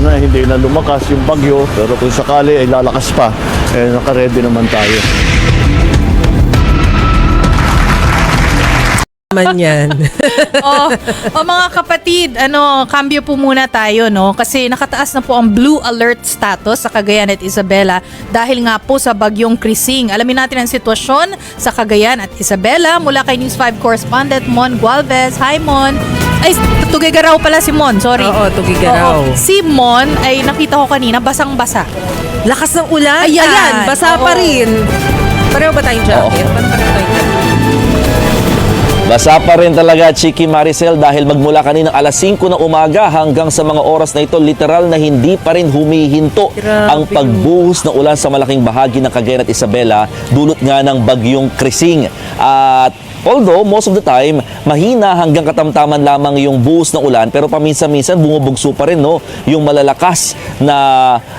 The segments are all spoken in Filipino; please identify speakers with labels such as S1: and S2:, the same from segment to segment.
S1: sana hindi na lumakas yung bagyo. Pero kung sakali ay lalakas pa, eh, nakaredy naman tayo.
S2: Man yan.
S3: oh, oh, mga kapatid, ano, cambio po muna tayo, no? Kasi nakataas na po ang blue alert status sa Cagayan at Isabela dahil nga po sa bagyong Krising. Alamin natin ang sitwasyon sa Cagayan at Isabela mula kay News 5 correspondent Mon Gualvez. Hi, Mon. Ay, Tugigaraw pala si Mon, sorry.
S2: Oo, Tugigaraw.
S3: Oo. Si Mon ay nakita ko kanina basang-basa.
S2: Lakas ng ulan.
S3: Ayan.
S2: Ayan, basa pa
S3: Oo.
S2: rin. Pareho ba tayong jacket? Pareho tayong jacket?
S4: Basa pa rin talaga, Chiki Maricel, dahil magmula kaninang alas 5 ng umaga hanggang sa mga oras na ito, literal na hindi pa rin humihinto
S2: Grabe.
S4: ang pagbuhos ng ulan sa malaking bahagi ng Cagayan at Isabela, dulot nga ng bagyong Krising. At Although, most of the time, mahina hanggang katamtaman lamang yung buhos ng ulan, pero paminsan-minsan bumubugso pa rin no, yung malalakas na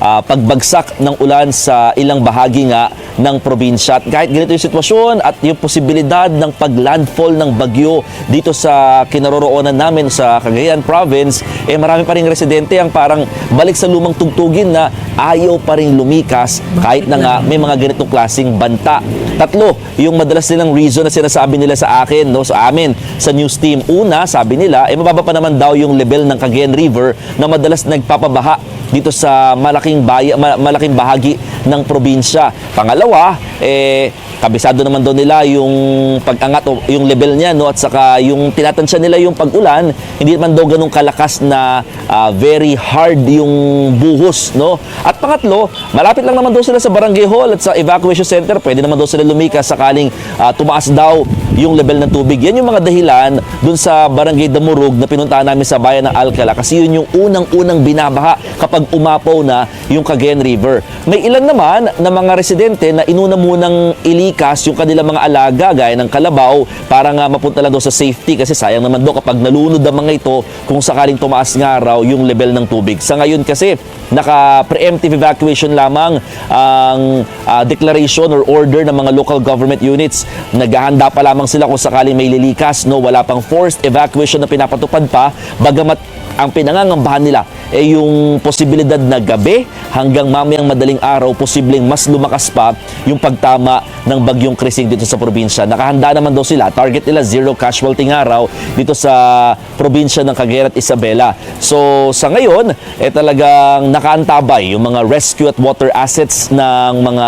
S4: ah, pagbagsak ng ulan sa ilang bahagi nga ng probinsya. At kahit ganito yung sitwasyon at yung posibilidad ng paglandfall ng bagyo dito sa kinaroroonan namin sa Cagayan Province, eh marami pa rin residente ang parang balik sa lumang tugtugin na ayaw pa rin lumikas kahit na nga may mga ganitong klaseng banta. Tatlo, yung madalas nilang reason na sinasabi nila sa akin, no, sa amin, sa news team. Una, sabi nila, eh mababa pa naman daw yung level ng Cagayan River na madalas nagpapabaha dito sa malaking baya, ma- malaking bahagi ng probinsya. Pangalawa, eh kabisado naman daw nila yung pag-angat o yung level niya no at saka yung tinatansya nila yung pag-ulan, hindi naman daw ganung kalakas na ah, very hard yung buhos no. At pangatlo, malapit lang naman daw sila sa barangay hall at sa evacuation center, pwede naman daw sila lumikas sakaling ah, tumaas daw yung level ng tubig. Yan yung mga dahilan dun sa barangay Damurug na pinuntahan namin sa bayan ng Alcala kasi yun yung unang-unang binabaha kapag umapaw na yung Cagayan River. May ilan naman na mga residente na inuna munang ilikas yung kanilang mga alaga gaya ng kalabaw para nga mapunta lang daw sa safety kasi sayang naman daw kapag nalunod ang mga ito kung sakaling tumaas nga raw yung level ng tubig. Sa ngayon kasi naka-preemptive evacuation lamang ang ah, declaration or order ng mga local government units. Naghahanda pa lamang sila kung sakaling may lilikas, no, wala pang forced evacuation na pinapatupad pa, bagamat ang pinangangambahan nila ay yung posibilidad na gabi hanggang mamayang madaling araw, posibleng mas lumakas pa yung pagtama ng bagyong Krising dito sa probinsya. Nakahanda naman daw sila. Target nila zero casualty ng araw dito sa probinsya ng Cagayan at Isabela. So sa ngayon, eh talagang nakaantabay yung mga rescue at water assets ng mga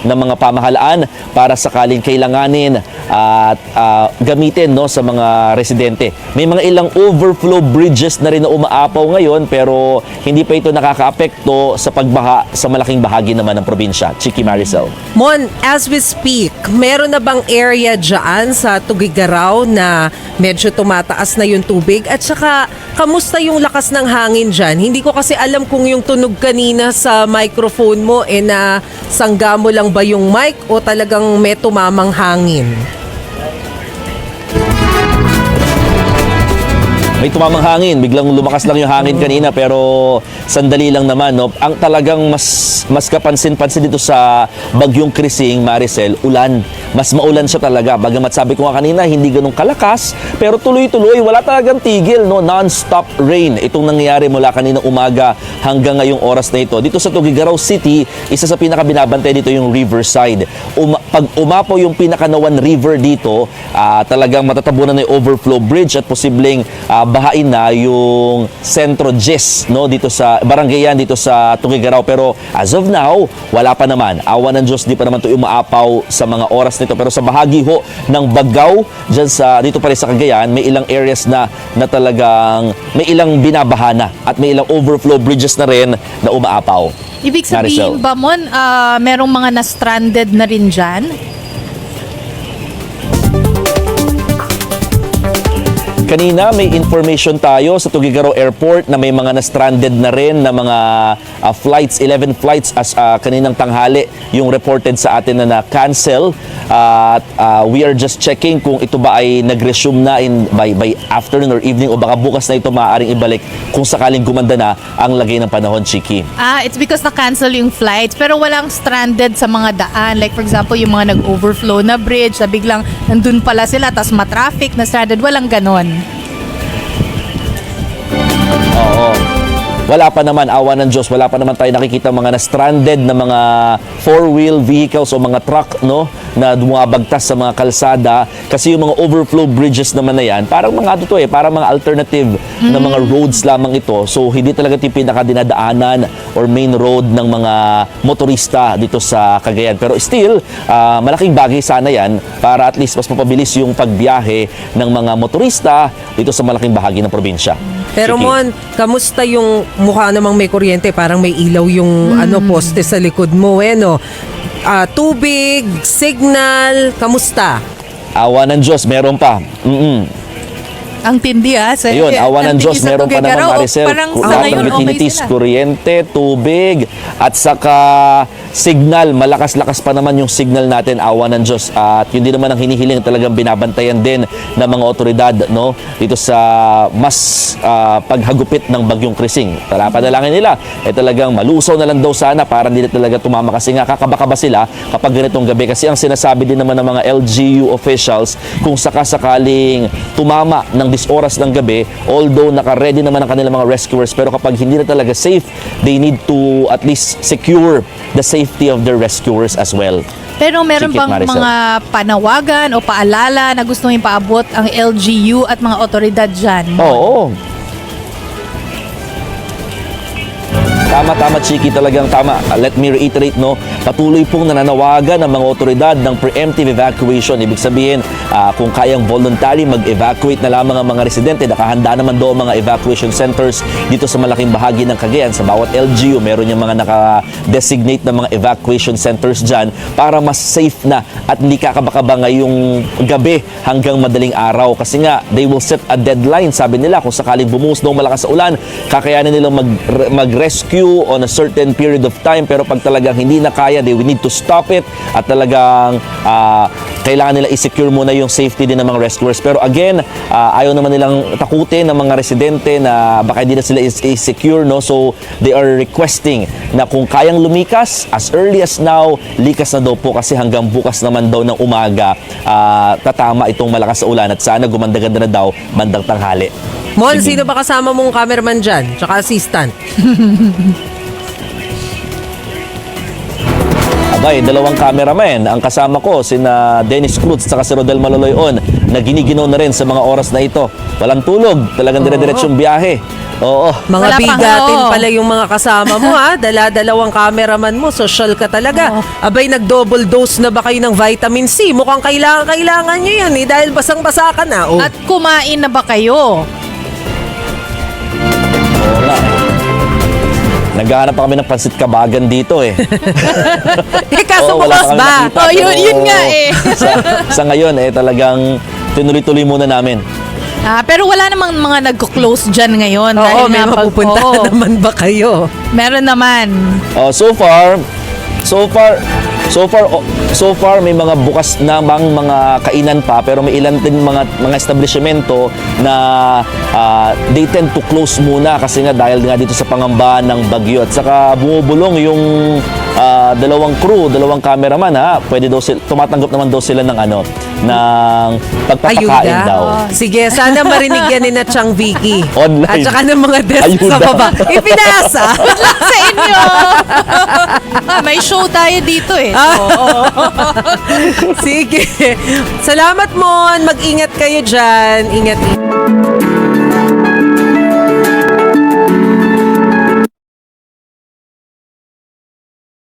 S4: ng mga pamahalaan para sakaling kailanganin at ah, gamitin no sa mga residente. May mga ilang overflow bridges na rin na umaapaw ngayon pero hindi pa ito nakakaapekto sa pagbaha sa malaking bahagi naman ng probinsya. Chiki Maricel.
S2: Mon, as we speak, meron na bang area dyan sa Tugigaraw na medyo tumataas na yung tubig? At saka, kamusta yung lakas ng hangin dyan? Hindi ko kasi alam kung yung tunog kanina sa microphone mo, eh na sangga mo lang ba yung mic o talagang may tumamang hangin?
S4: May tumamang hangin, biglang lumakas lang yung hangin kanina pero sandali lang naman no. Ang talagang mas mas kapansin-pansin dito sa Bagyong Krising, Maricel, ulan. Mas maulan siya talaga. Bagamat sabi ko nga kanina, hindi ganun kalakas, pero tuloy-tuloy, wala talagang tigil no, non-stop rain. Itong nangyayari mula kanina umaga hanggang ngayong oras na ito. Dito sa Tugigaraw City, isa sa pinakabinabantay dito yung Riverside. Uma- pag umapaw yung pinakanawan river dito, ah, talagang matatabunan na yung overflow bridge at posibleng ah, bahain na yung Centro Gis no dito sa barangay yan dito sa Tugigaraw pero as of now wala pa naman awa ng Diyos di pa naman to umaapaw sa mga oras nito pero sa bahagi ho ng Bagaw diyan sa dito pa rin sa Cagayan may ilang areas na na talagang may ilang binabahana at may ilang overflow bridges na rin na umaapaw
S3: Ibig sabihin
S4: Maricel.
S3: ba, Mon, ah, merong mga na-stranded na rin dyan?
S4: Kanina may information tayo sa Tugigaraw Airport na may mga na-stranded na rin na mga ah, flights, 11 flights as ah, kaninang tanghali yung reported sa atin na na-cancel. At ah, we are just checking kung ito ba ay nag-resume na in, by, by afternoon or evening o baka bukas na ito maaaring ibalik kung sakaling gumanda na ang lagay ng panahon, Chiki.
S3: Ah, it's because na-cancel yung flights pero walang stranded sa mga daan. Like for example, yung mga nag-overflow na bridge na biglang nandun pala sila tas ma-traffic na stranded. Walang ganon.
S4: Oo. Wala pa naman, awa ng Diyos, wala pa naman tayo nakikita mga na-stranded na mga four-wheel vehicles o mga truck, no? Na dumabagtas sa mga kalsada. Kasi yung mga overflow bridges naman na yan, parang mga ano to eh, parang mga alternative na mga roads lamang ito. So, hindi talaga ito yung pinakadinadaanan or main road ng mga motorista dito sa Cagayan. Pero still, ah, malaking bagay sana yan para at least mas mapabilis yung pagbiyahe ng mga motorista dito sa malaking bahagi ng probinsya.
S2: Pero
S4: Sige.
S2: Mon, kamusta yung mukha namang may kuryente? Parang may ilaw yung ano poste sa likod mo eh, no? Ah, tubig, signal, kamusta?
S4: Awa ng Diyos, meron pa. Mm-mm.
S3: Ang tindi ah. Sa,
S4: Ayun, awa ng Diyos, meron pa naman Maricel.
S3: Parang sa
S4: lahat
S3: ngayon,
S4: ng
S3: okay
S4: utilities,
S3: sila.
S4: kuryente, tubig, at saka signal. Malakas-lakas pa naman yung signal natin, awa ng Diyos. At yun din naman ang hinihiling talagang binabantayan din ng mga otoridad no dito sa mas ah, paghagupit ng bagyong Krising. Tara panalangin nila, eh talagang malusaw na lang daw sana para hindi na talaga tumama kasi nga kakabaka ba sila kapag ganitong gabi kasi ang sinasabi din naman ng mga LGU officials kung sakasakaling tumama ng dis oras ng gabi although naka-ready naman ang kanilang mga rescuers pero kapag hindi na talaga safe they need to at least secure the safety of their rescuers as well.
S3: Pero meron bang
S4: Maricel.
S3: mga panawagan o paalala na gusto nyo paabot ang LGU at mga otoridad dyan?
S4: Oo. Tama, tama, Chiki. Talagang tama. Uh, Let me reiterate, no? Patuloy pong nananawagan ng mga otoridad ng preemptive evacuation. Ibig sabihin, ah, kung kayang voluntary, mag-evacuate na lamang ang mga residente. Nakahanda naman doon mga evacuation centers dito sa malaking bahagi ng Cagayan. Sa bawat LGU, meron yung mga naka-designate na mga evacuation centers dyan para mas safe na at hindi kakabakaba ngayong gabi hanggang madaling araw. Kasi nga, they will set a deadline. Sabi nila, kung sakaling bumuhos daw malakas sa ulan, kakayanin nilang mag, mag-rescue on a certain period of time. Pero pag talagang hindi na kaya, they will need to stop it at talagang ah, kailangan nila i-secure muna yung safety din ng mga rescuers. Pero again, ah, ayaw naman nilang takutin ng mga residente na baka hindi na sila is- i-secure. No? So, they are requesting na kung kayang lumikas, as early as now, likas na daw po kasi hanggang bukas naman daw ng umaga, ah, tatama itong malakas sa ulan at sana gumanda-ganda na daw bandang tanghali.
S2: Mon, sino ba kasama mong cameraman dyan? Tsaka assistant?
S4: Abay, dalawang cameraman. Ang kasama ko, sina Dennis Cruz at si Rodel Maloloyon na giniginaw na rin sa mga oras na ito. Walang tulog, talagang dire-diretsyong biyahe. Oo.
S2: Mga
S3: Wala pang
S2: bigatin
S3: ano.
S2: pala yung mga kasama mo ha. Dala-dalawang cameraman mo. Social ka talaga. Abay, nag-double dose na ba kayo ng vitamin C? Mukhang kailangan-kailangan nyo yan eh. Dahil basang-basa ka na. Oh.
S3: At kumain na ba kayo?
S4: Naghahanap pa kami ng pansit kabagan dito eh.
S2: eh, kaso
S4: Oo,
S2: bukas ba?
S4: nakita,
S3: Oh, yun-
S4: pero
S3: yun nga eh.
S4: sa, sa ngayon eh, talagang tinuloy-tuloy muna namin.
S3: Ah, pero wala namang mga nagko-close dyan ngayon.
S2: Oo, may
S3: nga pag-
S2: mapupunta
S3: Oo,
S2: naman ba kayo?
S3: Meron naman.
S4: Oh, so far, so far, so far, so far may mga bukas namang mga kainan pa pero may ilan din mga mga establishmento na ah, they tend to close muna kasi nga dahil nga dito sa pangamba ng bagyo. At saka bumubulong yung ah, dalawang crew, dalawang cameraman ha. Pwede daw sila, tumatanggap naman daw sila ng ano, ng pagpapakain
S2: Ayuda.
S4: daw.
S2: Sige, sana marinig yan ni na Chang Vicky.
S4: Online.
S2: At saka ng mga desk
S4: Ayuda.
S2: sa baba. Ipinasa.
S3: sa inyo! Ah, may show tayo dito eh. Oo.
S2: Sige. Salamat, Mon. Mag-ingat kayo dyan. Ingat.